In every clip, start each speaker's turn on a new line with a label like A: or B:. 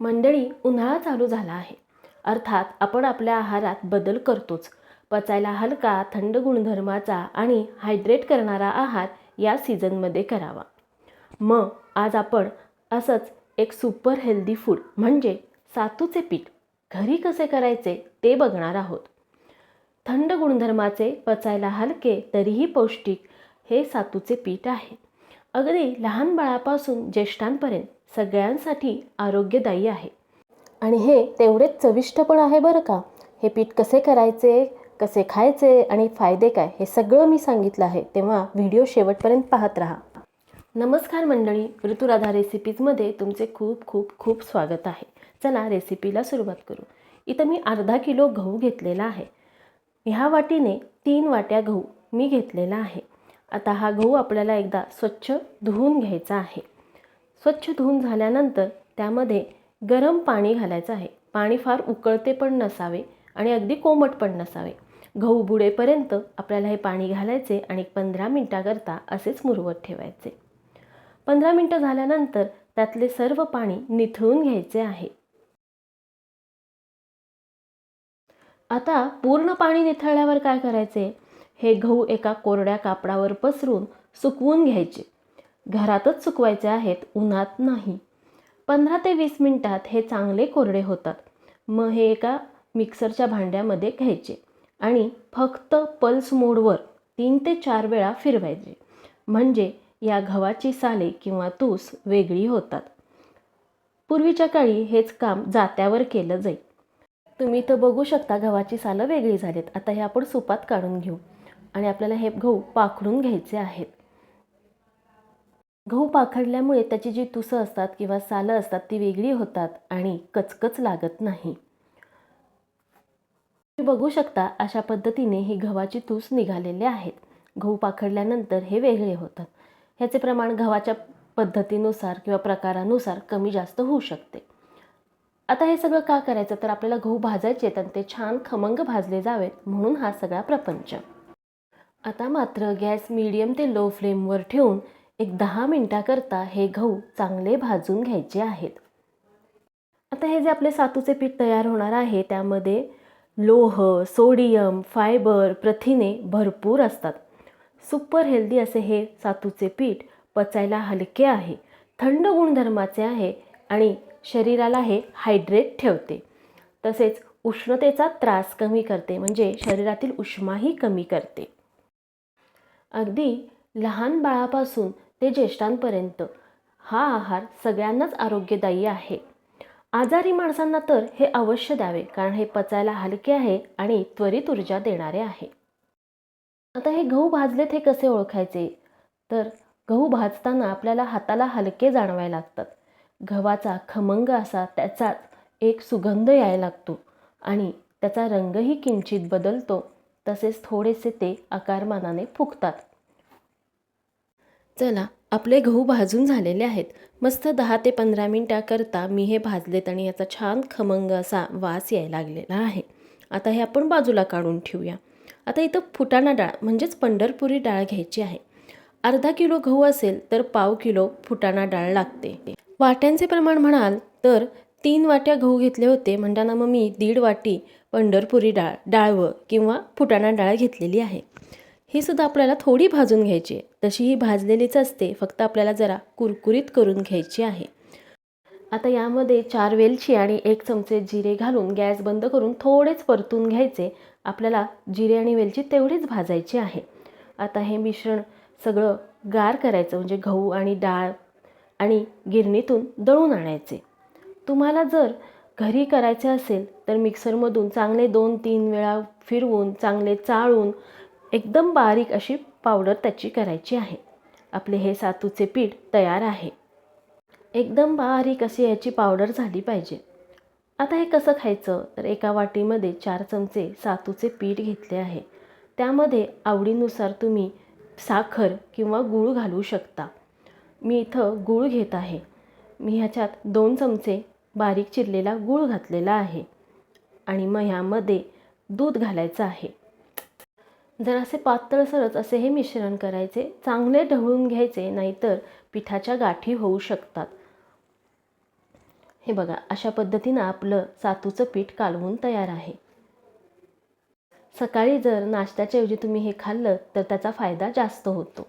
A: मंडळी उन्हाळा चालू झाला आहे. अर्थात आपण आपल्या आहारात बदल करतोच. पचायला हलका थंड गुणधर्माचा आणि हायड्रेट करणारा आहार या सीझनमध्ये करावा. मग आज आपण असंच एक सुपर हेल्दी फूड म्हणजे सातूचे पीठ घरी कसे करायचे ते बघणार आहोत. थंड गुणधर्माचे पचायला हलके तरीही पौष्टिक हे सातूचे पीठ आहे. अगदी लहान बाळापासून ज्येष्ठांपर्यंत सगळ्यांसाठी आरोग्यदायी आहे. आणि हे तेवढेच चविष्ट पण आहे बरं का? हे पीठ कसे करायचे कसे खायचे आणि फायदे काय? हे सगळं मी सांगितलं आहे. तेव्हा व्हिडिओ शेवटपर्यंत पाहत राहा. नमस्कार मंडळी. ऋतुराधा रेसिपीजमध्ये तुमचे खूप खूप खूप स्वागत आहे. चला रेसिपीला सुरुवात करू. इथं मी अर्धा किलो गहू घेतलेला आहे. ह्या वाटीने तीन वाट्या गहू मी घेतलेला आहे. आता हा गहू आपल्याला एकदा स्वच्छ धुवून घ्यायचा आहे. स्वच्छ धुवून झाल्यानंतर त्यामध्ये गरम पाणी घालायचं आहे. पाणी फार उकळते पण नसावे आणि अगदी कोमट पण नसावे. गहू बुडेपर्यंत आपल्याला हे पाणी घालायचे आणि पंधरा मिनटाकरता असेच मुरवत ठेवायचे. पंधरा मिनटं झाल्यानंतर त्यातले सर्व पाणी निथळून घ्यायचे आहे. आता पूर्ण पाणी निथळल्यावर काय करायचे? हे गहू एका कोरड्या कापडावर पसरून सुकवून घ्यायचे. घरातच सुकवायचे आहेत उन्हात नाही. पंधरा ते वीस मिनटात हे चांगले कोरडे होतात. मग हे एका मिक्सरच्या भांड्यामध्ये घ्यायचे आणि फक्त पल्स मोडवर तीन ते चार वेळा फिरवायचे. म्हणजे या गव्हाची साले किंवा तूस वेगळी होतात. पूर्वीच्या काळी हेच काम जात्यावर केलं जाईल तुम्ही तर बघू शकता गव्हाची सालं वेगळी झालीत. आता हे आपण सुपात काढून घेऊ आणि आपल्याला हे गहू पाखडून घ्यायचे आहेत. गहू पाखडल्यामुळे त्याची जी तुसं असतात किंवा सालं असतात ती वेगळी होतात आणि कचकच लागत नाही. तुम्ही बघू शकता अशा पद्धतीने ही गव्हाची तूस निघालेले आहेत. गहू पाखडल्यानंतर हे वेगळे होतात. ह्याचे प्रमाण गव्हाच्या पद्धतीनुसार किंवा प्रकारानुसार कमी जास्त होऊ शकते. आता हे सगळं का करायचं? तर आपल्याला गहू भाजायचे आहेत आणि ते छान खमंग भाजले जावेत म्हणून हा सगळा प्रपंच. आता मात्र गॅस मीडियम ते लो फ्लेमवर ठेवून एक दहा मिनटाकरता हे गहू चांगले भाजून घ्यायचे आहेत. आता हे जे आपले सातूचे पीठ तयार होणार आहे त्यामध्ये लोह सोडियम फायबर प्रथिने भरपूर असतात. सुपर हेल्दी असे हे सातूचे पीठ पचायला हलके आहे थंड गुणधर्माचे आहे आणि शरीराला हे हायड्रेट ठेवते. तसेच उष्णतेचा त्रास कमी करते म्हणजे शरीरातील उष्माही कमी करते. अगदी लहान बाळापासून ते ज्येष्ठांपर्यंत. हा आहार सगळ्यांनाच आरोग्यदायी आहे. आजारी माणसांना तर हे अवश्य द्यावे कारण हे पचायला हलके आहे आणि त्वरित ऊर्जा देणारे आहे. आता हे गहू भाजलेत हे कसे ओळखायचे? तर गहू भाजताना आपल्याला हाताला हलके जाणवायला लागतात. गव्हाचा खमंग असा त्याचा एक सुगंध यायला लागतो आणि त्याचा रंगही किंचित बदलतो. तसेच थोडेसे ते आकारमानाने फुगतात. चला आपले गहू भाजून झालेले आहेत. मस्त दहा ते पंधरा मिनटाकरता मी हे भाजलेत आणि याचा छान खमंग असा वास यायला लागलेला आहे. आता हे आपण बाजूला काढून ठेवूया. आता इथं फुटाणा डाळ म्हणजेच पंढरपुरी डाळ घ्यायची आहे. अर्धा किलो गहू असेल तर पाव किलो फुटाणा डाळ लागते. वाट्यांचे प्रमाण म्हणाल तर तीन वाट्या गहू घेतले होते म्हणताना मग मी दीड वाटी पंढरपुरी डाळ डाळवं किंवा फुटाणा डाळ घेतलेली आहे. ही सुद्धा आपल्याला थोडी भाजून घ्यायची आहे. तशी ही भाजलेलीच असते. फक्त आपल्याला जरा कुरकुरीत करून घ्यायची आहे. आता यामध्ये चार वेलची आणि एक चमचे जिरे घालून गॅस बंद करून थोडेच परतून घ्यायचे. आपल्याला जिरे आणि वेलची तेवढीच भाजायची आहे. आता हे मिश्रण सगळं गार करायचं म्हणजे गहू आणि डाळ आणि गिरणीतून दळून आणायचे. तुम्हाला जर घरी करायचे असेल तर मिक्सरमधून चांगले दोन तीन वेळा फिरवून चांगले चाळून एकदम बारीक अशी पावडर त्याची करायची आहे. आपले हे सातूचे पीठ तयार आहे. एकदम बारीक अशी याची पावडर झाली पाहिजे. आता हे कसं खायचं? तर एका वाटीमध्ये चार चमचे सातूचे पीठ घेतले आहे. त्यामध्ये आवडीनुसार तुम्ही साखर किंवा गूळ घालू शकता. मी इथं गूळ घेत आहे. मी ह्याच्यात दोन चमचे बारीक चिरलेला गूळ घातलेला आहे. आणि मग ह्यामध्ये दूध घालायचं आहे. जरासे पातळसरच असे हे मिश्रण करायचे चांगले ढवळून घ्यायचे नाहीतर पिठाच्या गाठी होऊ शकतात. हे बघा अशा पद्धतीनं आपलं सातूचं पीठ कालवून तयार आहे. सकाळी जर नाश्त्याच्या ऐवजी तुम्ही हे खाल्लं तर त्याचा फायदा जास्त होतो.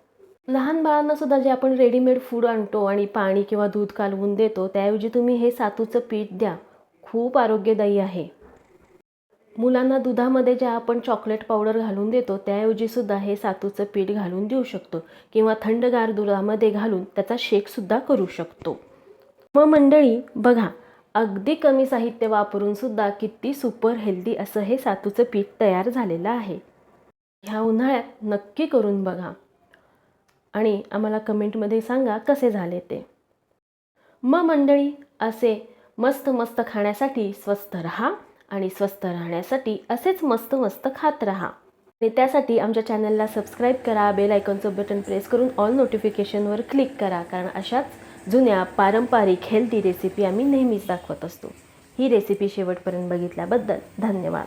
A: लहान बाळांना सुद्धा जे आपण रेडीमेड फूड आणतो आणि पाणी किंवा दूध कालवून देतो त्याऐवजी तुम्ही हे सातूचं पीठ द्या. खूप आरोग्यदायी आहे. मुलांना दुधामध्ये ज्या आपण चॉकलेट पावडर घालून देतो त्याऐवजीसुद्धा हे सातूचं पीठ घालून देऊ शकतो किंवा थंडगार दुधामध्ये घालून त्याचा शेकसुद्धा करू शकतो. मग मंडळी बघा अगदी कमी साहित्य वापरून सुद्धा किती सुपर हेल्दी असं हे सातूचं पीठ तयार झालेलं आहे. ह्या उन्हाळ्यात नक्की करून बघा. आणि आम्हाला कमेंटमध्ये सांगा कसे झाले ते. मग मंडळी असे मस्त मस्त खाण्यासाठी स्वस्त रहा. आणि स्वस्त राहण्यासाठी असेच मस्त मस्त खात राहा. आणि त्यासाठी आमच्या चॅनलला सबस्क्राईब करा बेल आयकॉनचं बटन प्रेस करून ऑल नोटिफिकेशनवर क्लिक करा कारण अशाच जुन्या पारंपरिक हेल्दी रेसिपी आम्ही नेहमीच दाखवत असतो. ही रेसिपी शेवटपर्यंत बघितल्याबद्दल धन्यवाद.